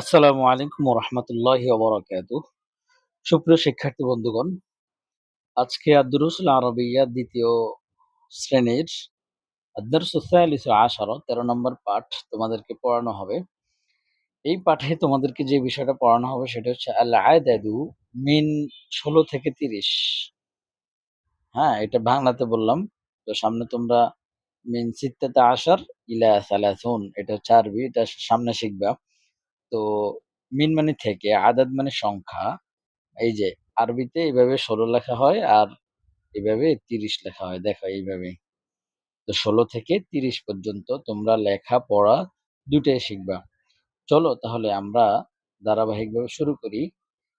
আসসালামু আলাইকুম রহমতুল্লাহ বরাকাত সুপ্রিয় শিক্ষার্থী বন্ধুগণ, আজকে আদরুসুল আরবিয়া দ্বিতীয় শ্রেণির আদরসুসাইলিস আশারো, তেরো নম্বর পাঠ তোমাদেরকে পড়ানো হবে। এই পাঠে তোমাদেরকে যে বিষয়টা পড়ানো হবে সেটা হচ্ছে আল আয়দাদু মিন ষোলো থেকে তিরিশ। হ্যাঁ এটা বাংলাতে বললাম। তো সামনে তোমরা মিন সিত্তাতে আসার ইলা সালাসুন, এটা হচ্ছে আরবি, এটা সামনে শিখবা। তো মিন মানে থেকে আদাদ মানে সংখ্যা। এই যে আরবিতে এইভাবে ষোলো লেখা হয় আর এভাবে তিরিশ লেখা হয়। দেখো এইভাবে তো ষোলো থেকে তিরিশ পর্যন্ত তোমরা লেখা, পড়া দুটাই শিখবা। চলো তাহলে আমরা ধারাবাহিকভাবে শুরু করি।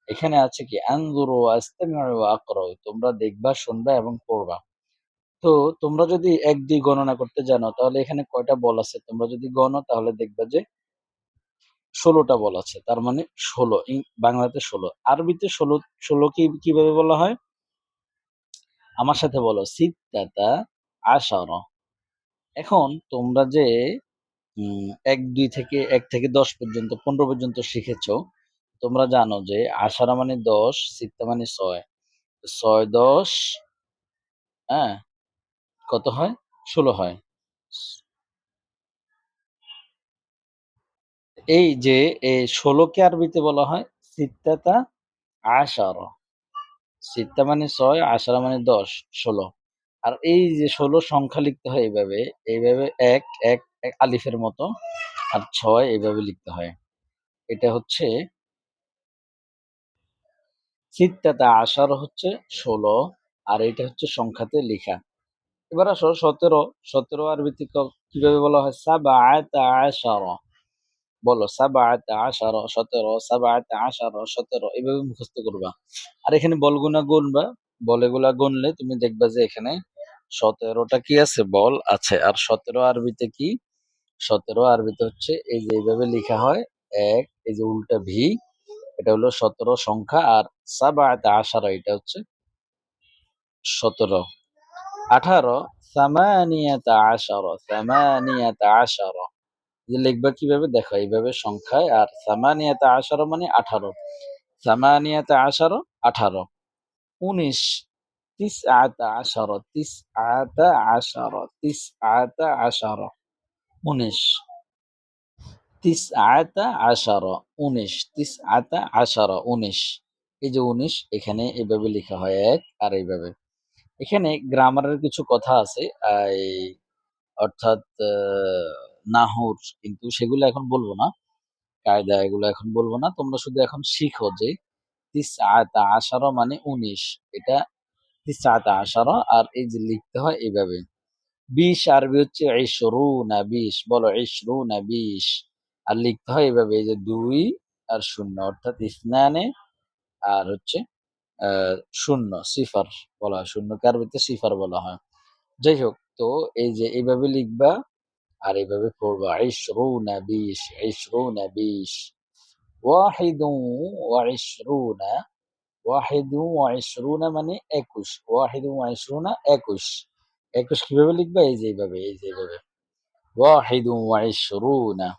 এখানে আছে কি, আনজুরু আস্তামিউ আকরাউ। তোমরা দেখবা, শুনবা এবং পড়বা। তো তোমরা যদি এক দুই গণনা করতে জানো, তাহলে এখানে কয়টা বল আছে? তোমরা যদি গণো, তাহলে দেখবা যে ষোলোটা বল আছে। তার মানে ষোলো বাংলাতে ষোলো। আরবিতে ষোলো ষোলো কি, কীভাবে বলা হয়? আমার সাথে বলো। সিত্তাতা আশার। এখন তোমরা যে এক, দুই থেকে, এক থেকে দশ পর্যন্ত, পনেরো পর্যন্ত শিখেছ, তোমরা জানো যে আশারা মানে দশ, সিত্তা মানে ছয়। ছয়, দশ হ্যাঁ কত হয়? ষোলো হয়। এই যে ষোলোকে আরবিতে বলা হয়, সিত্তাতা আশার। সিত্তা মানে ছয়, আশারা মানে দশ, ষোলো। আর এই যে ষোলো সংখ্যা লিখতে হয় এইভাবে এইভাবে এক এক এক আলিফের মতো, আর ছয় এইভাবে লিখতে হয়। এটা হচ্ছে সিত্তাতা আশার হচ্ছে ষোলো, আর এটা হচ্ছে সংখ্যাতে লেখা। এবার আসো সতেরো সতেরো আরবিতে কীভাবে বলা হয়? সাবা আয়তা আশার। বলো, সাবাত আশারো সতেরো, সাবাত আশারো সতেরো, এভাবে মুখস্থ করবা। আর এখানে বল বলগুনা গুনবা। বলেগুলা গুনলে তুমি দেখবা যে এখানে সতেরোটা কি আছে? বল আছে। আর সতেরো আরবিতে কি? সতেরো আরবিতে হচ্ছে এই যে এইভাবে লেখা হয়, এক, এই যে উল্টা ভি, এটা হলো সতেরো সংখ্যা। আর সাবাত আশারো, এটা হচ্ছে সতেরো। আঠারো, সামানিয়াতা আশারো সামানিয়াতা আশারো। যে লিখবা কীভাবে? দেখো, এইভাবে সংখ্যায় আর সামানিয়াতে আশারো মানে আঠারো। সামানিয়াতে আশারো আঠারো। উনিশ তিস আতা আশারো তিস আতা আশারো তিস আতা আশারো উনিশ তিস আতা আশারো উনিশ তিস আতা আশারো উনিশ। এই যে উনিশ, এখানে এইভাবে লেখা হয় এক আর এইভাবে। এখানে গ্রামারের কিছু কথা আছে অর্থাৎ নাহর কিন্তু সেগুলো এখন বলব না। কায়দা এগুলো এখন বলব না। তোমরা শুধু এখন শিখো যে আশারো মানে উনিশ। এটা আশারো আর এই যে লিখতে হয় এইভাবে। বিশ আরবি হচ্ছে ইশরু না বিশ। বলো ইশরু না বিশ। আর লিখতে হয় এইভাবে এই যে দুই আর শূন্য। অর্থাৎ ইসনানে আর হচ্ছে শূন্য, সিফার বলা হয়। শূন্যকে আরবিতে সিফার বলা হয়। যাই হোক, তো এই যে এইভাবে লিখবা আর এইভাবে পড়বা ইশরুনা বিশ ইশরুনা বিশ ওয়াহিদ ওয়াইশরুনা ওয়াহিদ ওয়াইশরুনা মানে একুশ ওয়াহিদ ওয়াইশরুনা একুশ একুশ কীভাবে লিখবা এই যে এইভাবে এই যে এইভাবে ওয়াহিদ ওয়াইশরুনা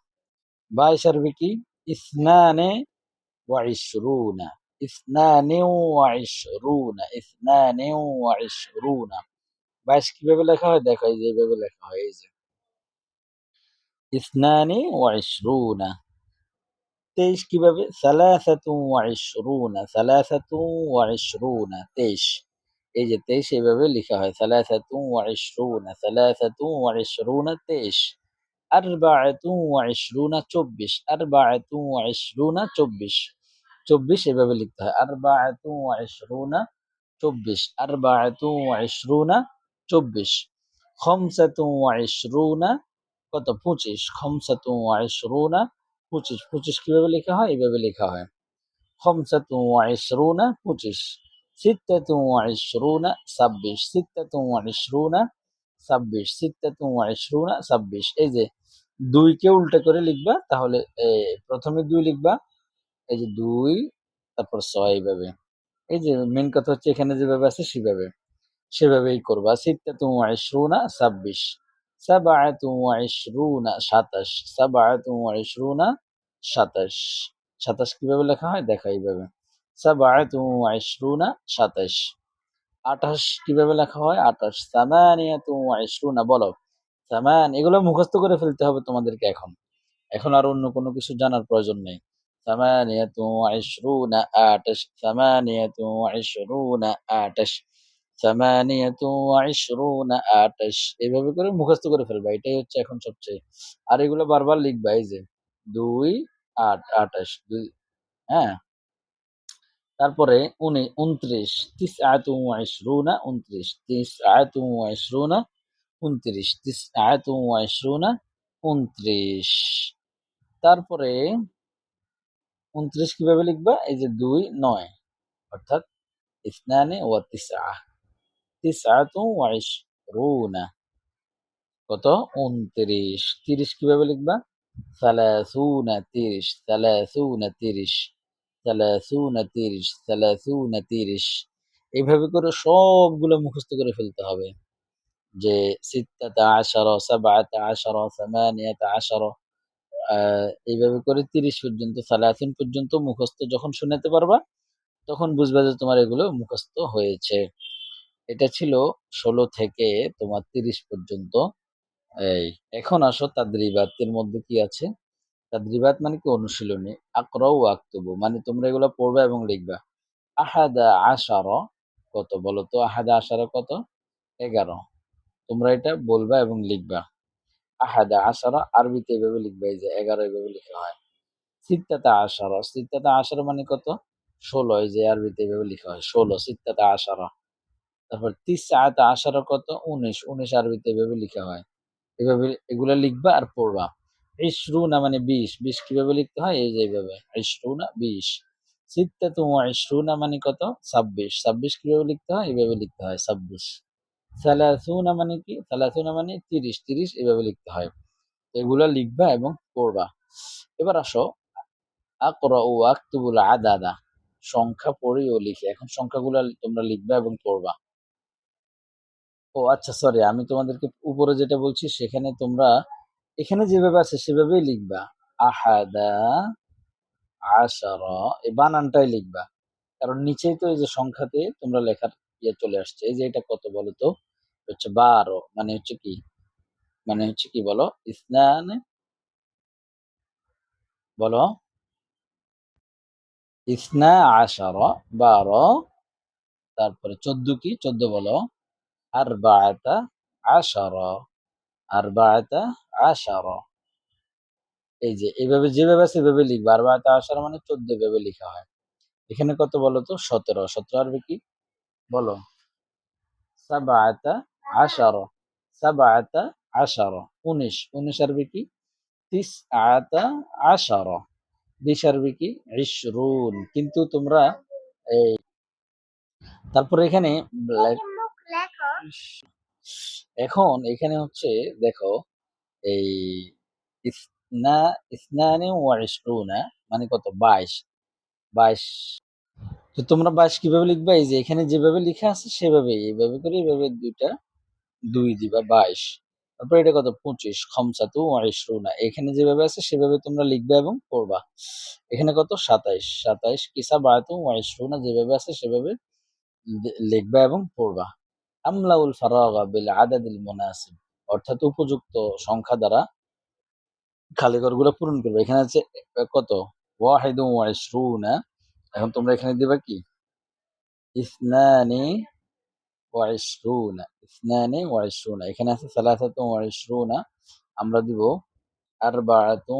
বাইশ আরবি কি ইসনানে ওয়াইশরুনা ইসনানে ওয়াইশরুনা ইসনানে ওয়াইশরুনা বাইশ কীভাবে লেখা হয় দেখো এই যে এইভাবে লেখা হয় এই যে ইসনানি ওয়াইশরুনা তেইশ কীভাবে সালাসাতু ওয়াইশরুনা সালাসাতু ওয়াইশরুনা তেইশ এই যে তেইশ এইভাবে লেখা হয় সালাসাতু ওয়াইশরুনা সালাসাতু ওয়াইশরুনা তেইশ আরবাআতু ওয়াইশরুনা চব্বিশ আরবাআতু ওয়াইশরুনা চব্বিশ চব্বিশ এভাবে লিখতে হয় আরবাআতু ওয়াইশরুনা চব্বিশ আরবাআতু ওয়াইশরুনা চব্বিশ খমসাতু ওয়াইশরুনা কত? পঁচিশ। খমসাতু আইশরুনা। পঁচিশ। পঁচিশ কীভাবে লেখা হয়? এইভাবে লেখা হয়। খমসাতু আইশরুনা, পঁচিশ। সিত্তাতু আইশরুনা, ছাব্বিশ। সিত্তাতু আইশরুনা, ছাব্বিশ। সিত্তাতু আইশরুনা, ছাব্বিশ। এই যে দুইকে উল্টা করে লিখবা, তাহলে প্রথমে দুই লিখবা। এই যে দুই, তারপর ছয় এইভাবে। এই যে মেন কথা হচ্ছে এখানে যেভাবে আছে সেভাবে। সেভাবেই করবা। সিত্তাতু আইশরুনা, ছাব্বিশ। সাতাশ। কীভাবে লেখা হয়? দেখো এইভাবে। সাতাশ। আঠাশ কীভাবে লেখা হয়? আঠাশ। সামানিয়াতু ইশরুনা বলো। সামান, এগুলো মুখস্থ করে ফেলতে হবে তোমাদেরকে এখন। এখন আর অন্য কোনো কিছু জানার প্রয়োজন নেই। সামানিয়াতু ইশরুনা আটাশ সামানিয়াতু সামানিয়াতু ইশরুনা এইভাবে করে মুখস্থ করে ফেলবা, এটাই হচ্ছে এখন সবচেয়ে। আর এগুলো বারবার লিখবা, এই যে দুই আট, আটাশ, দুই হ্যাঁ। তারপরে উনি উনত্রিশ তিস আয়াতু ইশরুনা উনত্রিশ তিস আয়াতু ইশরুনা উনত্রিশ তিস আয়াতু ইশরুনা উনত্রিশ। তারপরে উনত্রিশ কীভাবে লিখবা? এই যে দুই, নয়, অর্থাৎ ইসনানে ও তিসা তিসআতু কত? উনত্রিশ। তিরিশ কীভাবে লিখবা? সালাসুনা তিরিশ সালাসুনা তিরিশ সালাসুনা তিরিশ সালাসুনা তিরিশ। এইভাবে করে সবগুলো মুখস্থ করে ফেলতে হবে। যে এইভাবে করে তিরিশ পর্যন্ত, সালাসিন পর্যন্ত মুখস্থ যখন শুনাতে পারবা, তখন বুঝবা যে তোমার এগুলো মুখস্থ হয়েছে। এটা ছিল ষোলো থেকে তোমার তিরিশ পর্যন্ত। এই, এখন আসো তাদ্রিবাতের মধ্যে কি আছে? তাদ্রিবাত মানে কি অনুশীলনী? আকরাও আক্তবু মানে তোমরা এগুলো পড়বা এবং লিখবা। আহাদা আশারা কত বলো তো? আহাদা আশারা কত? এগারো। তোমরা এটা বলবা এবং লিখবা। আহাদা আশারা, আরবিতে এভাবে লিখবা, এই যে এগারো এভাবে লেখা হয়। সিত্তাতা আশারা সিত্তাতা আশারা মানে কত? ষোলো, এই যে আরবিতে এভাবে লেখা হয়, ষোলো, সিত্তাতা আশারা। তারপর তিস আয়তা আশারা কত? উনিশ। উনিশ আরবিতে এভাবে লিখা হয়। এভাবে এগুলা লিখবা আর পড়বা। ইশরুনা মানে বিশ। বিশ কীভাবে লিখতে হয়? এই যে এইভাবে ইশরুনা, বিশ। সিত্তাতু ইশরুনা মানে কত? ছাব্বিশ। ছাব্বিশ কীভাবে লিখতে হয়? এইভাবে লিখতে হয়, ছাব্বিশ। সালাসুনা মানে কি? সালাসুনা মানে তিরিশ। তিরিশ এভাবে লিখতে হয়। এগুলা লিখবা এবং পড়বা। এবার আসো। আকরা ও আক্তুবুল আদাদা। সংখ্যা পড়ি ও লিখি। এখন সংখ্যাগুলা তোমরা লিখবা এবং পড়বা। ও আচ্ছা সরি আমি তোমাদেরকে উপরে যেটা বলছি, সেখানে তোমরা, এখানে যেভাবে আছে সেভাবেই লিখবা। আহাদা আশারা, এই বানানটাই লিখবা। কারণ নিচেই তো এই যে সংখ্যাতে তোমরা লেখার ইয়ে চলে আসছে। এই যে এটা কত বলো তো? হচ্ছে বারো মানে হচ্ছে কি? মানে হচ্ছে কি বলো? ইসনান, বলো? ইসনা আশারা, বারো, তারপরে চোদ্দ কি? চোদ্দ বলো? আর বায়তা আশারা আর বায়তা আশারা এই যে এইভাবে যেভাবে আছে সেভাবে লিখবা। আর বায়তা আশারা মানে চোদ্দ ভাবে লেখা হয়। এখানে কত বলো তো? সতেরো। সতেরো আরবি কি? বলো। সাবাআতা আশারা। সাবাআতা আশারা। উনিশ। উনিশ আরবি কি? তিস আয়াতা আশারা। বিশ আরবি কি? কিন্তু তোমরা এই তারপরে এখানে এখন এখানে হচ্ছে দেখো, এই ইসনা, ইসনানে ওয়া ইশরুনা মানে কত? বাইশ। বাইশ। তো তোমরা বাইশ কীভাবে লিখবা? এই যে এখানে যেভাবে লেখা আছে সেভাবে এইভাবে করে এইভাবে দুইটা দুই দিবা বাইশ। তারপর এটা কত? পঁচিশ। খমসাতু ইশরুনা এখানে যেভাবে আছে সেভাবে তোমরা লিখবে এবং পড়বা। এখানে কত? সাতাইশ। সাতাইশ কিসা বায়াতু ইশরুনা যেভাবে আছে সেভাবে লিখবা এবং পড়বা। আমলাউল ফারাগা বিল আদাদিল অর্থাৎ উপযুক্ত সংখ্যা দ্বারা খালি ঘরগুলো পূরণ করবে। এখানে আছে কত? ওয়াহিদু ইশরুনা এখন তোমরা এখানে দিবা কি? ইসনানি ওয়াইশরুনা ইসনানি ওয়াইশরুনা এখানে আছে সালাসাতু ওয়াইশরুনা আমরা দিব আরবাআতু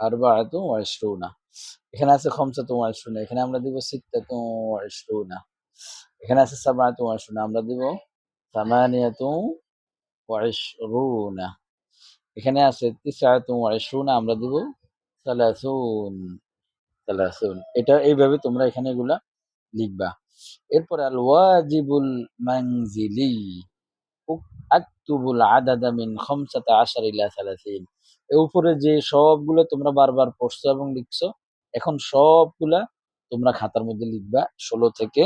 আরবাআতু ওয়াইশরুনা এখানে আছে খামসাতু ওয়াইশরুনা এখানে আমরা দিব সিত্তাতু ওয়াইশরুনা এখানে আছে সাবআতু ওয়াইশরুনা আমরা দিব সামানিয়াতু ওয়াইশরুনা এখানে আছে তিসআতু ওয়াইশরুনা আমরা দিব সালাসুন সালাসুন। এটা এইভাবে তোমরা এখানে এগুলা লিখবা। এরপরে আল ওয়াজিবুল মানজিলি আক্তুবুল আদাদা মিন খামসাতা আশার ইলা সালাসিন। এর উপরে যে সবগুলো তোমরা বারবার পড়ছো এবং লিখছো, এখন সবগুলা তোমরা খাতার মধ্যে লিখবা, ষোলো থেকে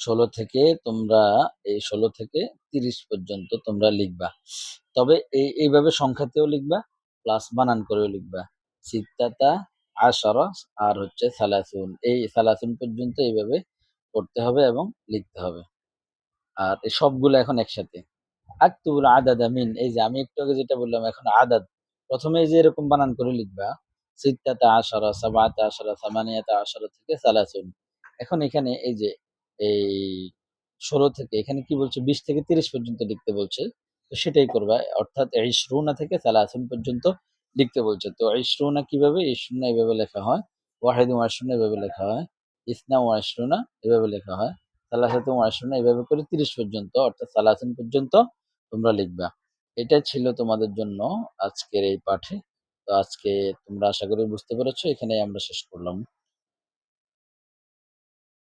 ষোলো থেকে তোমরা, এই ষোলো থেকে তিরিশ পর্যন্ত তোমরা লিখবা। তবে এই, এইভাবে সংখ্যাতেও লিখবা প্লাস বানান করেও লিখবা। সিত্তাতা আশারা আর হচ্ছে সালাসুন। এই সালাসুন পর্যন্ত এইভাবে পড়তে হবে এবং লিখতে হবে। আর এই সবগুলো এখন একসাথে। আক্তুবুল আদাদ মিন, এই যে আমি একটু আগে যেটা বললাম, এখন আদাদ। প্রথমে যে এরকম বানান করে লিখবা, সিত্তাতা আশারা, সাবাতা আশারা, সামানিয়াতা আশারা থেকে সালাসুন। এখন এখানে এই যে এই ষোলো থেকে, এখানে কি বলছে? বিশ থেকে তিরিশ পর্যন্ত লিখতে বলছে। তো সেটাই করবা। অর্থাৎ এই ইশরুনা থেকে সালাসুন পর্যন্ত লিখতে বলছে। তো এই ইশরুনা কীভাবে? এই ইশরুনা এভাবে লেখা হয়। ওয়াহিদ ওয়াশরুনা এভাবে লেখা হয়। ইসনা ওয়াশরুনা এভাবে লেখা হয়। সালাসাতু ওয়াশরুনা এভাবে করে তিরিশ পর্যন্ত, অর্থাৎ সালাসুন পর্যন্ত তোমরা লিখবা। এটা ছিল তোমাদের জন্য আজকের এই পাঠে। তো আজকে তোমরা আশা করি বুঝতে পেরেছ। এখানেই আমরা শেষ করলাম।